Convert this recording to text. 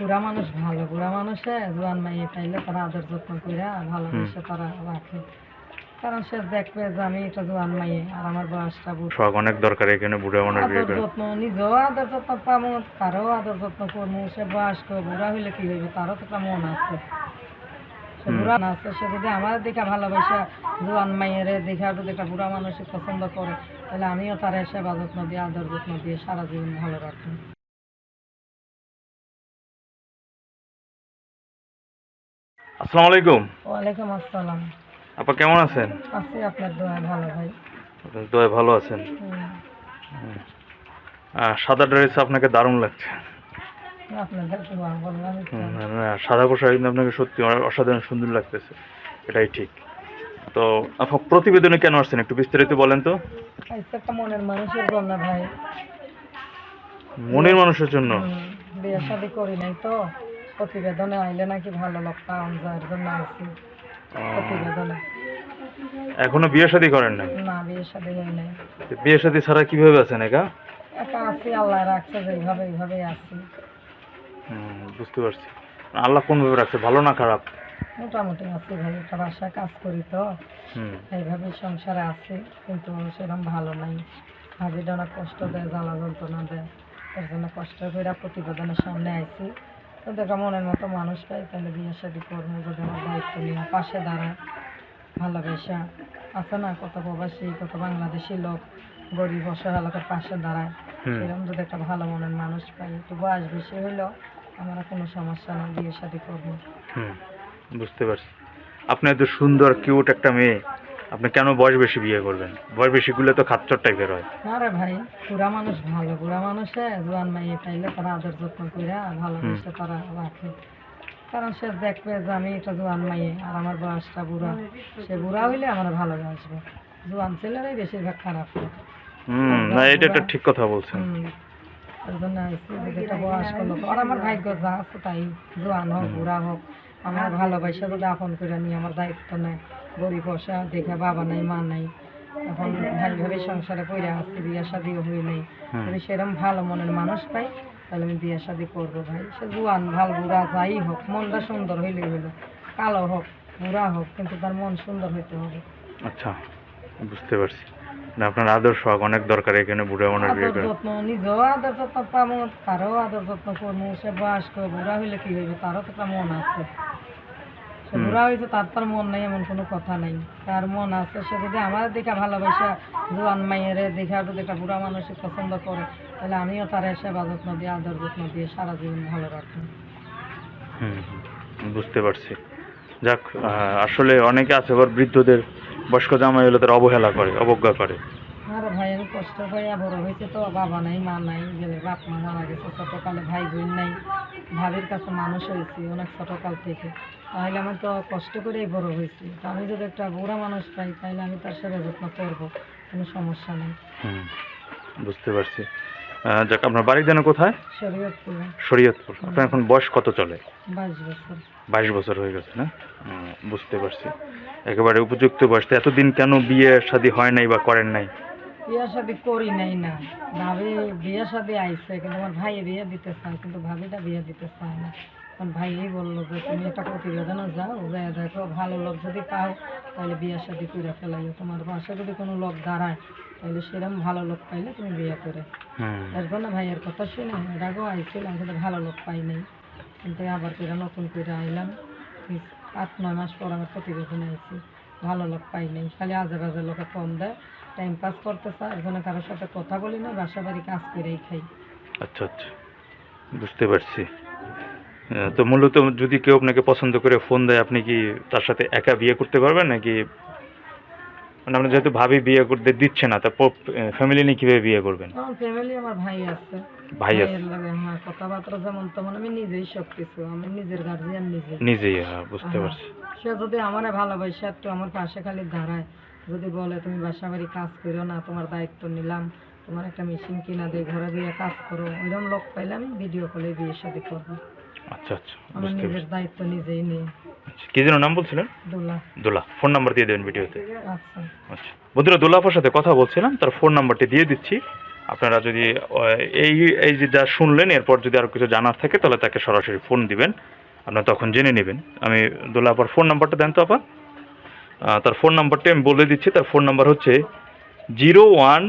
বুড়া মানুষ ভালো বুড়া মানুষে জোয়ান মাইয়ে পাইলে তারা আদর যত্ন করে ভালোবেসে তারা রাখে। কারণ সে দেখবে যে আমি এটা জোয়ান মাইয়ে আর আমার বয়সটা বুড়ো। অনেক দরকার এখানে বুড়া মানুষ বিয়ে করে যত্ন নিজেও আদর যত্ন পাবো তারও আদর যত্ন করব সে বয়স্ক বুড়া হইলে কি হইবে? তারও তো একটা মন আছে। সে বুড়া না আছে সে যদি আমার দেখে ভালোবাসা জোয়ান মাইয়ের দেখে যদি একটা বুড়া মানুষের পছন্দ করে তাহলে আমিও তার সেবা যত্ন দিয়ে আদর যত্ন দিয়ে সারা জীবন ভালো রাখব। আসসালামু আলাইকুম। ওয়ালাইকুম আসসালাম। আপা কেমন আছেন? আছি আপনার দোয়া ভালো ভাই। আপনার দয় ভালো আছেন। সাদা ড্রেস আপনাকে দারুণ লাগছে। সাদা পোশাক কিন্তু আপনাকে সত্যি অসাধারণ সুন্দর লাগতেছে। এটাই ঠিক। তো আপা প্রতিবেদনে কেন আসছেন? একটু বিস্তারিত বলেন তো। মনের মানুষের জন্য ভাই। মনের মানুষের জন্য? বিয়ে শাদি করি নাই তো। প্রতিবেদনে আইলে নাকি ভালো লোক পাওয়া জন্য আইসি প্রতিবেদনে। এখনও বিয়ে শাদী করেন না না বিয়ে শাদি হয় নাই। বিয়ে শাদী ছাড়া কীভাবে আছেন একা? একা আছি আল্লাহ রাখছে যে এইভাবে আছি। হুম, বুঝতে পারছি। আল্লাহ কোনভাবে রাখছে ভালো না খারাপ? মোটামুটি আছি ভাই একটা বাসায় কাজ করি তো। হুম। এইভাবে সংসারে আছি কিন্তু সেরকম ভালো নাই। হাজিরা অনেক কষ্ট দেয় জ্বালা যন্ত্রণা দেয়। এর জন্য কষ্ট করে প্রতিবেদনের সামনে আইছি। তো দেখা মনের মতো মানুষ পাই তাহলে বিয়ে শাদি করব যদি আমার দায়িত্ব নিয়ে পাশে দাঁড়ায় ভালোবাসা আছে না কত প্রবাসী কত বাংলাদেশি লোক গরিব অসহায় লোকের পাশে দাঁড়ায়। সেরকম যদি একটা ভালো মনের মানুষ পাই একটু বয়স বেশি হইলেও আমার কোনো সমস্যা নেই বিয়ে শাদি করব। হুম বুঝতে পারছি। আপনি এত সুন্দর কিউট একটা মেয়ে। আপনি কেন বয়স বেশি বিয়ে করবেন? বয়স বেশিগুলো তো খাচ্চর টাইপের হয়। না রে ভাই বুড়া মানুষ ভালো। বুড়া মানুষে জোয়ান মাইয়ে পাইলে তারা আদর যত্ন করে ভালোবেসে তারা রাখে। কারণ সে দেখবে যে আমি এটা জোয়ান মাইয়ে আর আমার বয়সটা বুড়া। সে বুড়া হইলে আমার ভালোবাসবে। জোয়ান ছেলেরাই বেশিরভাগ খারাপ। হুম না এটা একটা ঠিক কথা বলছেন। এর জন্য যেটা বয়স্ক লোক। আর আমার ভাগ্য যা আছে তাই জোয়ান হোক বুড়া হোক আমার ভালোবাসা যদি আপন করে নিয়ে আমার দায়িত্ব নেয় গরিব বসা দেখে বাবা নাই মা নাই। এখন ভাই ভাবে সংসারে পড়ে আসছি বিয়ে শাদিও হই নাই। হুম। যদি সেরকম ভালো মনের মানুষ পাই তাহলে আমি বিয়ে শাদি করব ভাই। সে জোয়ান ভালো বুড়া যাই হোক মনটা সুন্দর হইলে হইল কালো হোক বুড়া হোক কিন্তু তার মন সুন্দর হইতে হবে। আচ্ছা বুঝতে পারছি। না আপনার আদর শখ অনেক দরকার এখানে বুড়া মানুষ বিয়ে করে যত্ন নিজেও আদর যত্ন পাবো তারও আদর যত্ন করব সে বয়স্ক বুড়া হইলে কি হইবে তারও তো একটা মন আছে। বুড়া হয়েছে তার তার মন নাই এমন কোনো কথা নাই। তার মন আছে সে যদি আমার দেখে ভালোবাসা জোয়ান মাইয়ের দেখে যদি একটা বুড়া মানুষের পছন্দ করে তাহলে আমিও তার সেবা যত্ন দিয়ে আদর যত্ন দিয়ে সারা জীবন ভালো রাখব। বুঝতে পারছি। যাক আসলে অনেকে আছে আবার বৃদ্ধদের বয়স্ক জামাই হলে তারা অবহেলা করে অবজ্ঞা করে। আর ভাই আমি কষ্ট পাইয়া বড় হয়েছে তো বাবা নাই মা নাই গেলে বাপ মা মারা গেছে ছোটকালে ভাই বোন নাই। ভাবির কাছে মানুষ হয়েছি অনেক ছোটকাল থেকে। তাহলে আমার তো কষ্ট করেই বড় হয়েছি। তো আমি যদি একটা বুড়া মানুষ পাই তাহলে আমি তার সেবা যত্ন করব কোনো সমস্যা নেই। বুঝতে পারছি। যাক আপনার বাড়ি যেন কোথায়? শরীয়তপুরে। শরীয়তপুর। আপনার এখন বয়স কত চলে? বাইশ বছর। বাইশ বছর হয়ে গেছে না? বুঝতে পারছি। একেবারে উপযুক্ত বয়স। তো এতদিন কেন বিয়ে শাদী হয় নাই বা করেন নাই? বিয়ে শাদি করি নাই না। ভাবি বিয়ে শাদি আইছে কিন্তু আমার ভাই বিয়ে দিতে চায় কিন্তু ভাবিটা বিয়ে দিতে চায় না। ভাইই বলল যে তুমি একটা প্রতিবেদনে যাও যাই দেখো ভালো লোক যদি পাও তাহলে বিয়ে শাদি করে ফেলাইও। তোমার পাশে যদি কোনো লোক দাঁড়ায় তাহলে সেরকম ভালো লোক পাইলে তুমি বিয়ে করে। এর জন্য ভাইয়ের কথা শুনে এর আগেও আইছিলাম কিন্তু ভালো লোক পাই নাই। কিন্তু আবার করে নতুন করে আইলাম। আট নয় মাস পর আমার প্রতিবেদনে আইছি ভালো লোক পাই নাই। খালি আজে বাজে লোকে ফোন দেয় টাইম পাস করতে চায় এর জন্য কারোর সাথে কথা বলি না বাসা বাড়ি কাজ করেই খাই। আচ্ছা আচ্ছা। বুঝতে পারছি। তো মূলত যদি কেউ আপনাকে পছন্দ করে ফোন দেয় আপনি কি তার সাথে একা বিয়ে করতে পারবেন? নাকি মানে আপনি যেহেতু ভাবি বিয়ে করতে দিচ্ছে না তা ফ্যামিলি নিয়ে কীভাবে বিয়ে করবেন? আমার ফ্যামিলি আমার ভাই আছে। ভাই আছে? হ্যাঁ কথাবার্তা যেমন তেমন আমি নিজেই সব কিছু আমি নিজের গার্জিয়ান নিজে নিজেই হ্যাঁ বুঝতে। পারছি। সে যদি আমার ভালোবাসে একটু আমার পাশে খালি দাঁড়ায় যদি বলে তুমি বাসা বাড়ি কাজ করো না তোমার দায়িত্ব নিলাম তোমার একটা মেশিন কিনা দিয়ে ঘরে দিয়ে কাজ করো ওইরকম লোক পাইলে আমি ভিডিও কলে বিয়ের সাথে করব। আচ্ছা আচ্ছা আমার নিজের দায়িত্ব নিজেই নিয়ে আচ্ছা, কি যেন নাম বলছিলেন? দোলা। দোলা ফোন নাম্বার দিয়ে দেবেন ভিডিওতে আচ্ছা। আচ্ছা বন্ধুরা দোলাফার সাথে কথা বলছিলাম তার ফোন নাম্বারটি দিয়ে দিচ্ছি। আপনারা যদি এই এই যে যা শুনলেন এরপর যদি আরও কিছু জানার থাকে তাহলে তাকে সরাসরি ফোন দিবেন। আপনারা তখন জেনে নেবেন। আমি দোলা আপার ফোন নাম্বারটা দেন তো আপা। তার ফোন নাম্বারটি আমি বলে দিচ্ছি তার ফোন নাম্বার হচ্ছে জিরো ওয়ান